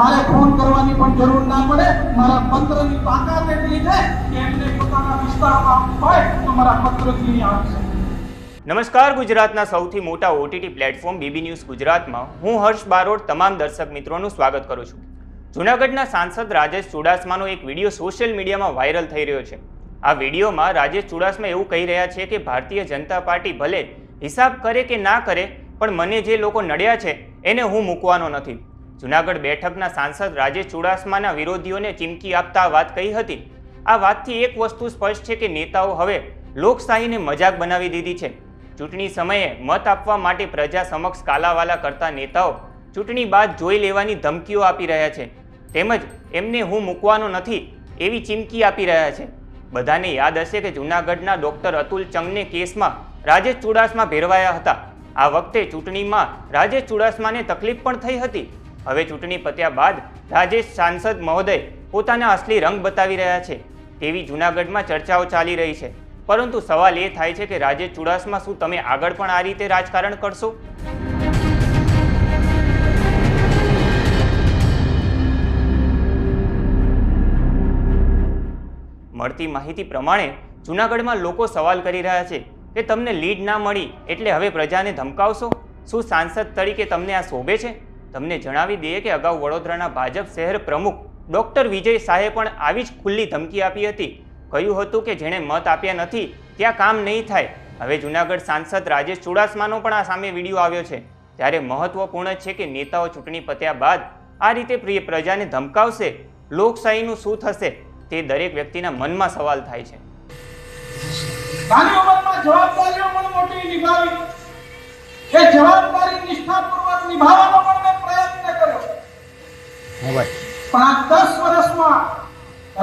મારે ફોન કરવાની પણ જરૂર ના પડે. મારા પત્રની તાકાત એટલી છે કે એમને પોતાના વિસ્તારમાં હોય તો મારા પત્રથી અહીં આવી નમસ્કાર, ગુજરાતના સૌથી મોટા ઓટીટી પ્લેટફોર્મ બીબી ન્યૂઝ ગુજરાતમાં હું હર્ષ બારોટ, તમામ દર્શક મિત્રોનું સ્વાગત કરું છું. જૂનાગઢના સાંસદ રાજેશ ચુડાસમાનો એક વીડિયો સોશિયલ મીડિયામાં વાયરલ થઈ રહ્યો છે. આ વિડીયોમાં રાજેશ ચુડાસમા એવું કહી રહ્યા છે કે ભારતીય જનતા પાર્ટી ભલે હિસાબ કરે કે ના કરે, પણ મને જે લોકો નડ્યા છે, એને હું મૂકવાનો નથી. જૂનાગઢ બેઠકના સાંસદ રાજેશ ચુડાસમાના વિરોધીઓને ચીમકી આપતા વાત કહી હતી. આ વાતથી એક વસ્તુ સ્પષ્ટ છે કે નેતાઓ હવે લોકશાહીને મજાક બનાવી દીધી છે. ચૂંટણી સમયે મત આપવા માટે પ્રજા સમક્ષ કાલાવાલા કરતા નેતાઓ ચૂંટણી બાદ જોઈ લેવાની ધમકીઓ આપી રહ્યા છે. તેમજ એમને હું મૂકવાનો નથી એવી ચીમકી આપી રહ્યા છે. બધાને યાદ હશે કે જૂનાગઢના ડોક્ટર અતુલ ચંગને કેસમાં રાજેશ ચુડાસમા ભેરવાયા હતા. આ વખતે ચૂંટણીમાં રાજેશ ચુડાસમાને તકલીફ પણ થઈ હતી. હવે ચૂંટણી પત્યા બાદ રાજેશ સાંસદ મહોદય પોતાના અસલી રંગ બતાવી રહ્યા છે તેવી જૂનાગઢમાં ચર્ચાઓ ચાલી રહી છે. પરંતુ સવાલ એ થાય છે કે રાજેશ ચુડાસમા શું તમે આગળ પણ આ રીતે રાજકારણ કરશો? મળતી માહિતી પ્રમાણે જૂનાગઢમાં લોકો સવાલ કરી રહ્યા છે કે તમને લીડ ના મળી એટલે હવે પ્રજાને ધમકાવશો? શું સાંસદ તરીકે તમને આ શોભે છે? તમને જણાવી દઈએ કે અગાઉ વડોદરાના ભાજપ શહેર પ્રમુખ ડોક્ટર વિજય શાહે પણ આવી જ ખુલ્લી ધમકી આપી હતી. કહ્યું હતું કે જેણે મત આપ્યા નથી, ત્યાં કામ નહીં થાય. હવે જૂનાગઢ સાંસદ રાજેશ ચુડાસમાનો પણ આ સામે વીડિયો આવ્યો છે. ત્યારે મહત્વપૂર્ણ છે કે નેતાઓ ચૂંટણી પત્યા બાદ આ રીતે પ્રિય પ્રજાને ધમકાવશે, લોકશાહીનું શું થશે, તે દરેક વ્યક્તિના મનમાં સવાલ થાય છે. જવાબદારી નિષ્ઠાપૂર્વક નિભાવવાનો પણ મેં પ્રયત્ન કર્યો પણ આ દસ વર્ષમાં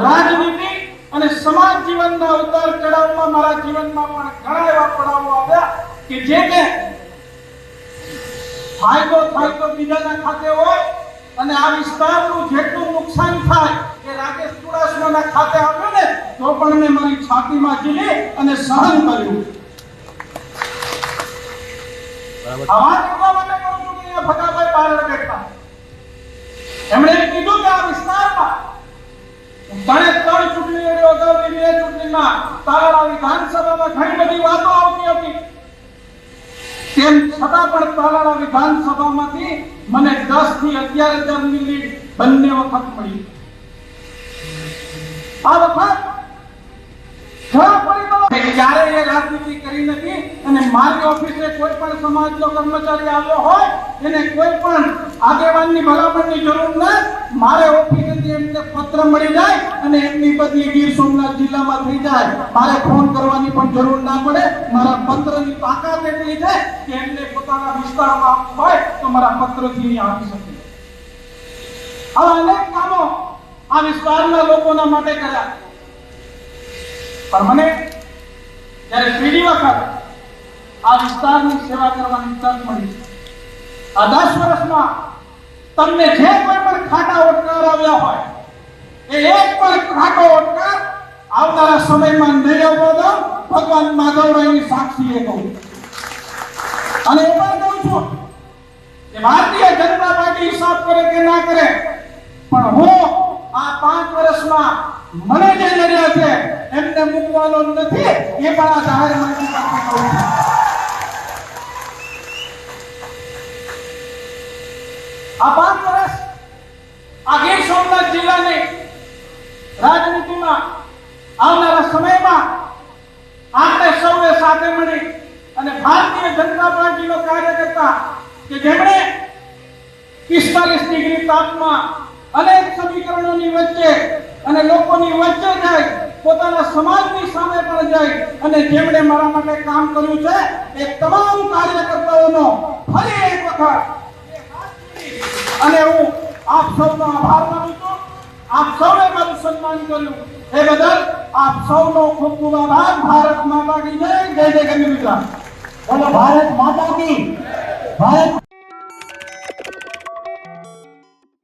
રાજનીતિ અને સમાજ જીવનના ઉતાર ચઢાવમાં મારા જીવનમાં પણ ઘણા એવા પડાવો આવ્યા કે જેને ફાયદો થાય તો બીજાના ખાતે હોય અને આ વિસ્તારનું જેટલું નુકસાન થાય એ રાજેશ ચુડાસમાના ખાતે આવ્યું ને તો પણ મેં મારી છાતીમાં જીલી અને સહન કર્યું. આવા કરવા માટે કરું છું કે ફટાફટ ફટાભાઈ બારડ એમણે એમ કીધું કે આ વિસ્તારમાં ત્રણે ત્રણ ચૂંટણી લડ્યો અગાઉની બે ચૂંટણીમાં તાલાળા વિધાનસભામાં ઘણી બધી વાતો આવતી હતી. તેમ છતાં પણ તાલાળા વિધાનસભામાંથી મને દસથી અગિયાર હજારની લીડ બંને વખત મળી. આ વખત ઘણા પરિબળો કે ક્યારેય એ રાજનીતિ કરી નથી અને મારી ઓફિસે કોઈ પણ સમાજનો કર્મચારી આવ્યો હોય, એને કોઈ પણ આગેવાનની ભલામણની જરૂર ન મારે પત્ર મળી જાય અને એમની બદલી ગીર સોમનાથ જિલ્લામાં થઈ જાય. મારે ફોન કરવાની પણ જરૂર ના પડે. મારા પત્રની તાકાત એટલી કે એમને પોતાના વિસ્તારમાં આવવું હોય તો આવા અનેક કામો આ વિસ્તારના લોકોના માટે કર્યા. પણ મને જ્યારે ત્રીજી વખત આ વિસ્તારની સેવા કરવાની તક મળી. આ દસ વર્ષમાં તમને જે કોઈ પણ ખાટા ઓટકાર આવ્યા હોય, એ એક પણ ખાટો ઓટકાર આવનારા સમયમાં નહીં આવવો દો ભગવાન માધવરાયની સાક્ષીએ કહું અને એ પણ કહું છું કે ભારતીય જનતા પાર્ટી હિસાબ કરે કે ના કરે, પણ હું આ પાંચ વર્ષમાં મને જે નડ્યા છે, એમને મૂકવાનો નથી, એ પણ આ જાહેર મંત્રી પાસે કહું છું. આ પાંચ વર્ષ આ ગીર સોમનાથ જિલ્લાની રાજનીતિમાં આવનારા સમયમાં આપણે સૌએ સાથે મળી અને ભારતીય જનતા પાર્ટીનો કાર્યકર્તા કે જેમણે પિસ્તાલીસ ડિગ્રી તાપમાં અનેક સમીકરણોની વચ્ચે અને લોકોની વચ્ચે જાય, પોતાના સમાજની સામે પણ જાય અને જેમણે મારા માટે કામ કર્યું છે, એ તમામ કાર્યકર્તાઓનો ફરી એક વખત અને હું આપ સૌનો આભાર માનું છું. આપ સૌએ મારું સન્માન કર્યું. એ બદલ આપ સૌનો ખૂબ ખૂબ આભાર. ભારત માતા કી જય. જય જય ગંગ બોલો, ભારત માતા કી ભારત